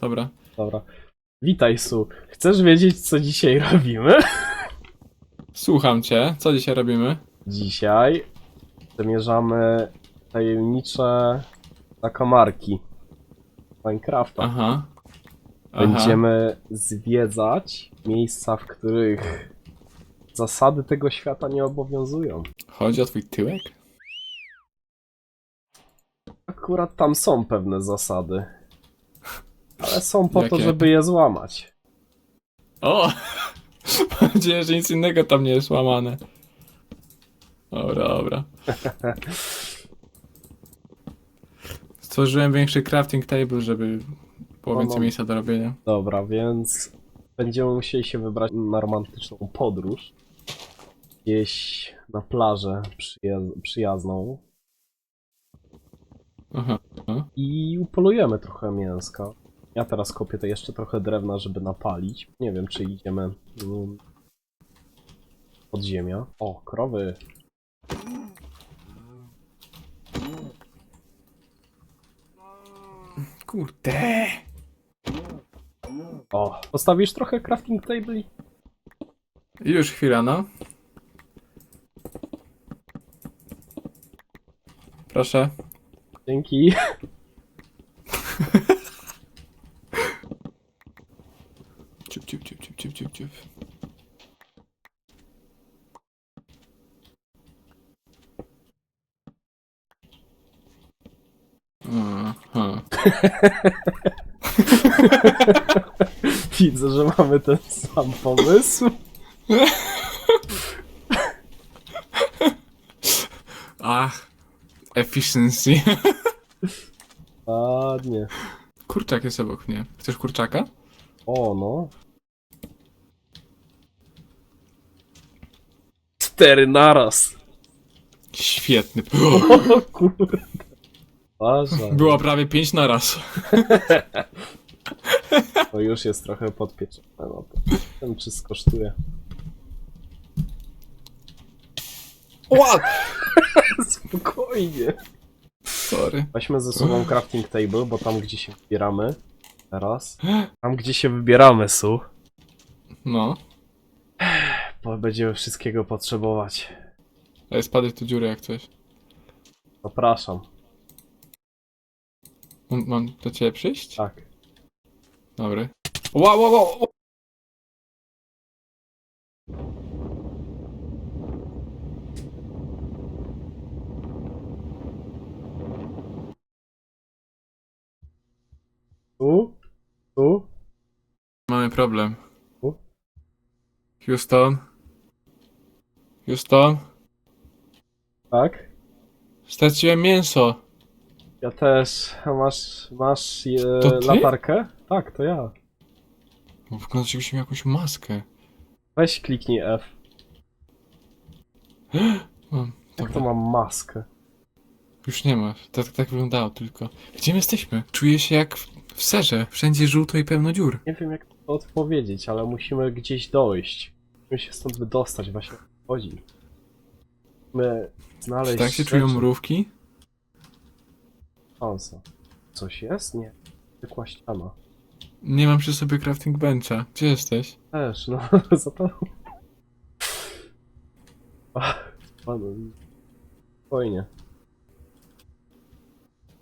Dobra. Dobra. Witaj, Su. Chcesz wiedzieć, co dzisiaj robimy? Słucham cię. Co dzisiaj robimy? Dzisiaj zamierzamy tajemnicze zakamarki Minecrafta. Aha. Aha. Będziemy zwiedzać miejsca, w których zasady tego świata nie obowiązują. Chodzi o twój tyłek? Akurat tam są pewne zasady. Ale są po to, Jakie? żeby je złamać. O! Mam nadzieję, że nic innego tam nie jest łamane. Dobra, dobra. Stworzyłem większy crafting table, żeby było No, więcej no. miejsca do robienia. Dobra, więc będziemy musieli się wybrać na romantyczną podróż. Gdzieś na plażę przyja- przyjazną. Aha. I upolujemy trochę mięska. Ja teraz kopię to jeszcze trochę drewna, żeby napalić. Nie wiem, czy idziemy mm, pod ziemia. O, krowy. Kurde. O, postawisz trochę crafting table? Już chwila, no. Proszę. Dzięki. Ciup, ciup, ciup, ciup, ciup, ciup, ciup. Aha. Widzę, że mamy ten sam pomysł. Ach. Efficiency. Ładnie. Kurczak jest obok mnie. Chcesz kurczaka? O, no. Cztery naraz. Świetny. O kurde. Uważaj. Było prawie pięć na raz. To już jest trochę podpieczone. No to ten czy skosztuje. What? Spokojnie. Sorry. Weźmy ze sobą crafting table, bo tam gdzie się wybieramy. Teraz. Tam gdzie się wybieramy, Su. No. Bo będziemy wszystkiego potrzebować. Ale spadaj tu dziurę jak coś. Zapraszam. Mam, mam do ciebie przyjść? Tak. Dobry. Wow, wow, wow! Tu? Tu? Mamy problem. U? Houston? Houston? Tak? Straciłem mięso. Ja też. A Masz, masz e, To ty? latarkę? Tak, to ja. Wygląda jakbyś miał jakąś maskę. Weź kliknij F. Mam. Jak Dobra. to mam maskę? Już nie ma. Tak, tak wyglądało tylko. Gdzie my jesteśmy? Czuję się jak w, w serze. Wszędzie żółto i pełno dziur. Nie wiem jak to odpowiedzieć, ale musimy gdzieś dojść. Musimy się stąd wydostać, właśnie chodzi. My znaleźć Czy tak się czują mrówki? Szansa. Coś jest? Nie. Zwykła ściana. Nie mam przy sobie crafting bencha. Gdzie jesteś? Też, no, za to. Ach, Panu, spokojnie.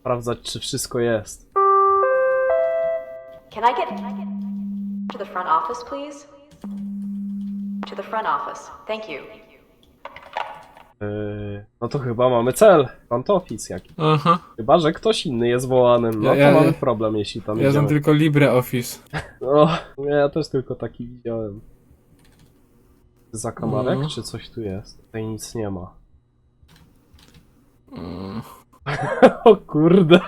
Sprawdzać, czy wszystko jest. Can I get to the front office, please? To the front office. Thank you. Yy, no to chyba mamy cel. Front office jakiś. Aha. Chyba, że ktoś inny jest wołanym. No Ja- to ja- mamy problem, jeśli tam Ja idziemy. znam tylko LibreOffice. No, ja też tylko taki widziałem. Zakamarek, No. czy coś tu jest? Tutaj nic nie ma. Mm. o kurde.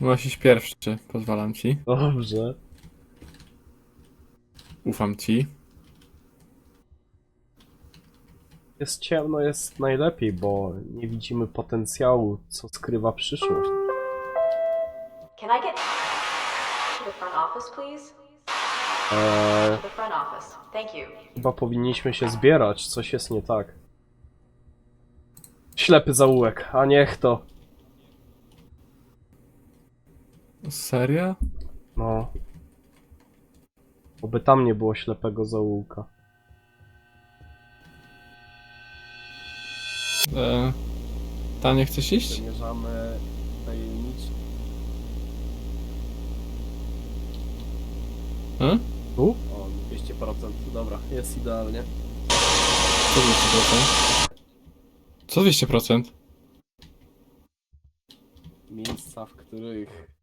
Musisz pierwszy. Pozwalam ci. Dobrze. Ufam ci. Jest ciemno, jest najlepiej, bo nie widzimy potencjału, co skrywa przyszłość. Can I get to the front office, please? Eee, To the front office. Thank you. chyba powinniśmy się zbierać, coś jest nie tak. Ślepy zaułek, a niech to. Serio? No. Oby tam nie było ślepego zaułka. E, ta nie chcesz iść? Przemierzamy tajemniczy. Hmm? Tu? O, 200%. Dobra, jest idealnie. Co 200%? Co 200%? Miejsca, w których...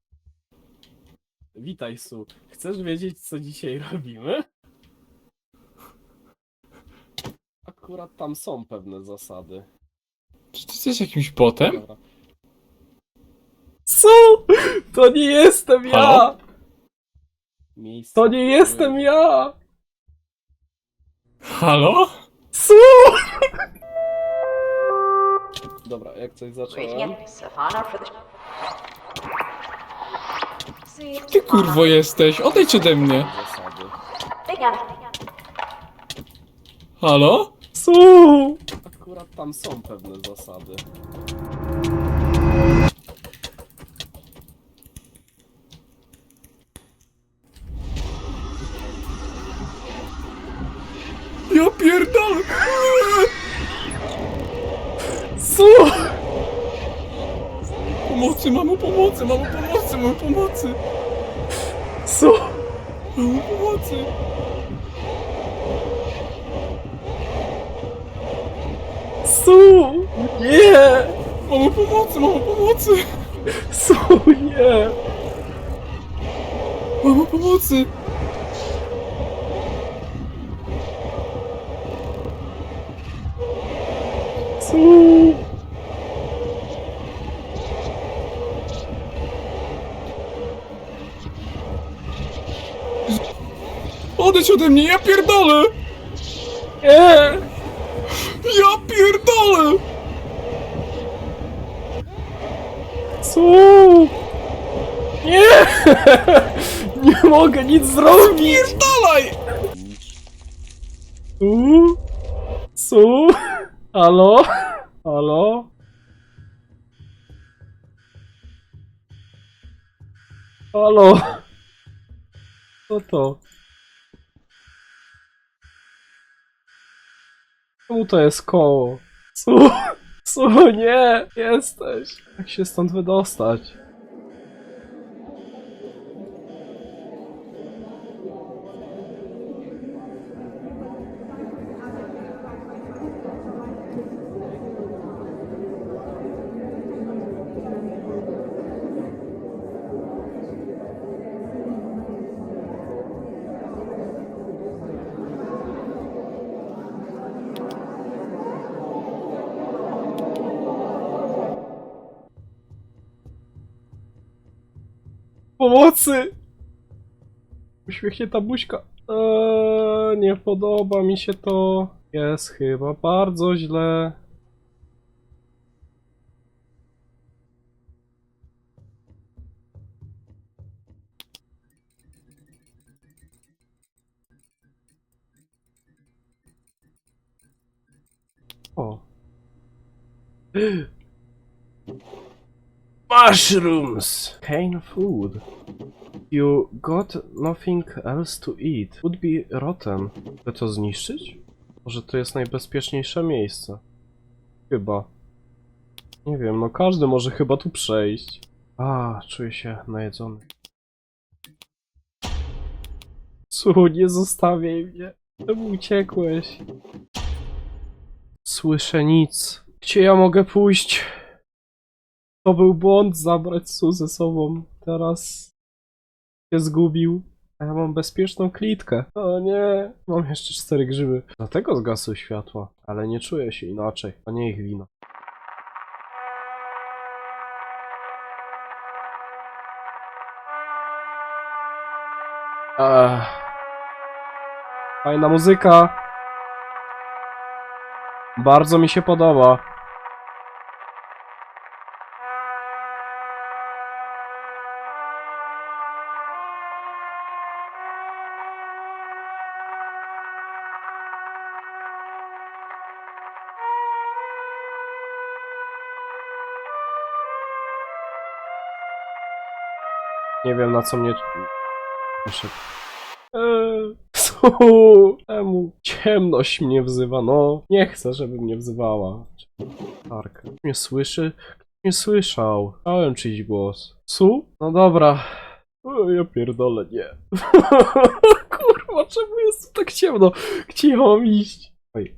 Witaj, Su. Chcesz wiedzieć, co dzisiaj robimy? Akurat tam są pewne zasady. Czy ty jesteś jakimś botem? Dobra. Su! To nie jestem ja! Halo? Miejsca, To nie jestem ja! Halo? Su! Dobra, jak coś Waiting zacząłem... for the. Ty kurwo jesteś, odejdź ode mnie. Halo? Su! Akurat tam są pewne zasady. Ja pierdolę! Su! Pomocy, mamo, pomocy, mamo, pomocy, mamo, pomocy! Su! Mamo, pomocy! Su! Nie! Mamo, pomocy, mamo, pomocy! Su, nie! Mamo, pomocy! Su! Odejdź ode mnie, ja pierdolę! Nie! Ja pierdolę! Su! Nie! Nie mogę nic zrobić! Pierdalaj! Su? Su? Halo? Halo? Halo? Co to? Czemu to jest koło? Su? Su, nie! Jesteś! Jak się stąd wydostać? Pomocy! Uśmiechnięta buźka. Eee, nie podoba mi się to. Jest chyba bardzo źle. O. Mushrooms! Cane food. You got nothing else to eat. Would be rotten. By to zniszczyć? Może to jest najbezpieczniejsze miejsce? Chyba. Nie wiem, no każdy może chyba tu przejść. A, czuję się najedzony. Su, nie zostawiaj mnie. Czemu uciekłeś? Słyszę nic. Gdzie ja mogę pójść? To był błąd zabrać Su ze sobą. Teraz się zgubił. A ja mam bezpieczną klitkę. O nie, mam jeszcze cztery grzyby. Dlatego zgasły światła, ale nie czuję się inaczej. To nie ich wina. Ech. Fajna muzyka. Bardzo mi się podoba. Nie wiem na co mnie... Muszę... Eee, czemu ciemność mnie wzywa? No, nie chcę, żeby mnie wzywała. Ktoś mnie słyszy? Mnie słyszał. Chciałem czyjś głos. Su? No dobra. O, ja pierdolę, nie. Kurwa, czemu jest tak ciemno? Gdzie mam iść? Oj.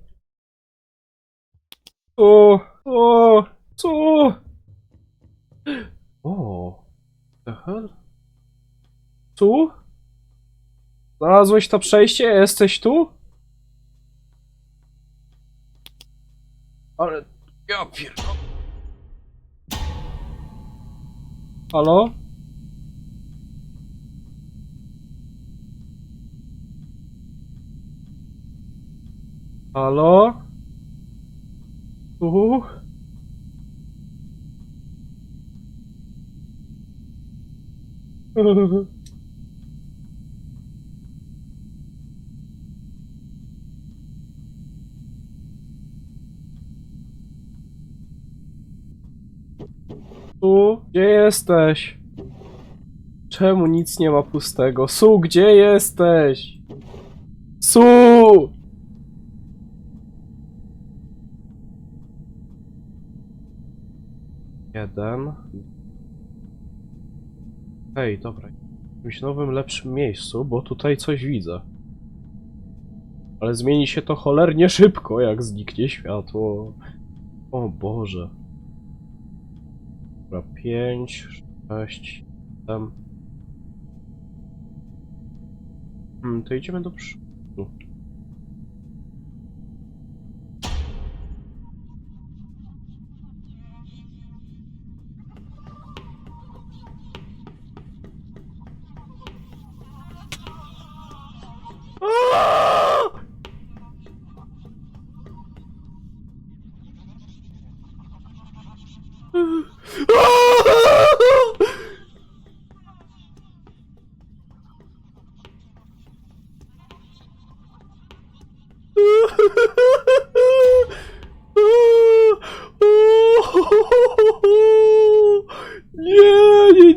O, o, co? Tu? Znalazłeś to przejście? Jesteś tu? Ale... Ja pierdolę. Halo? Halo? Tu? Su, gdzie jesteś? Czemu nic nie ma pustego? Su, gdzie jesteś? Su! Jeden. Hej, dobra. W jakimś nowym, lepszym miejscu, bo tutaj coś widzę. Ale zmieni się to cholernie szybko, jak zniknie światło. O Boże. Dobra, pięć, sześć, siedem. Hmm, to idziemy do przodu.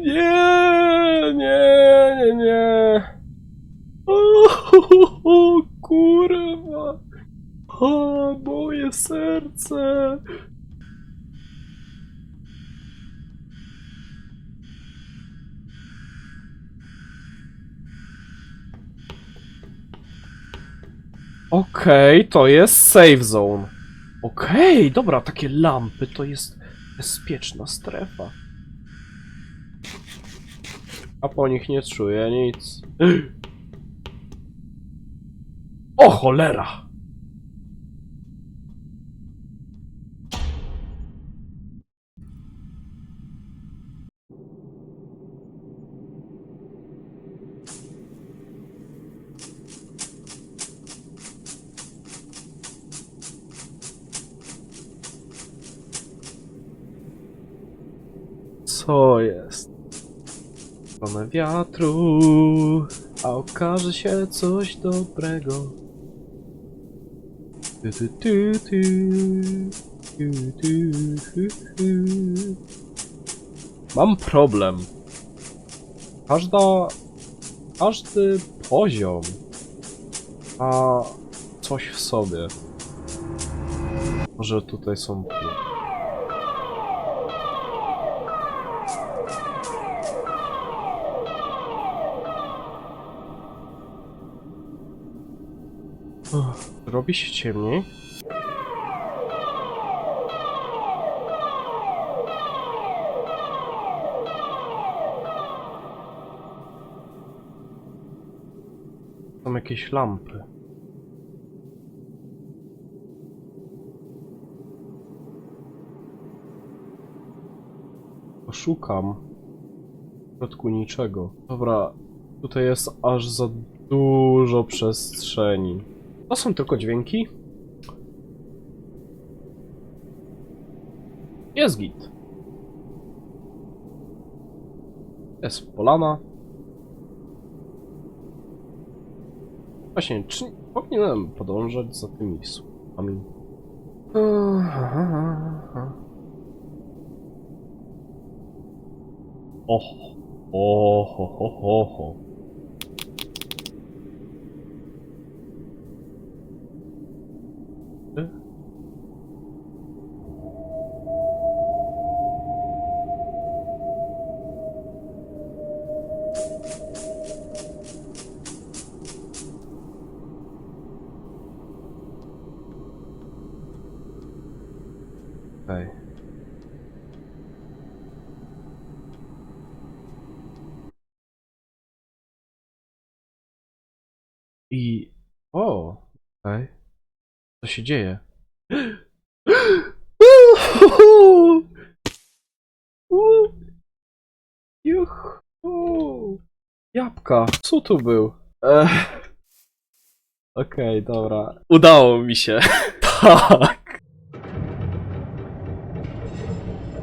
Nie, nie, nie, nie. O, kurwa. O, moje serce. Okej, to jest safe zone. Okej, dobra, takie lampy to jest bezpieczna strefa. A po nich nie czuję nic. O cholera! Co jest? Stronę wiatru, a okaże się coś dobrego. Mam problem. Każda. Każdy poziom ma coś w sobie. Może tutaj są. Robi się ciemniej. Są jakieś lampy. Poszukam. W środku niczego. Dobra, tutaj jest aż za dużo przestrzeni. To są tylko dźwięki. Jest git. Jest polana. Właśnie, czy powinienem podążać za tymi słupami? O! O, ho, ho, I... O! Okej. Co się dzieje? Juhu! Jabłka! Co tu był? Ech. Okej, dobra. Udało mi się. tak.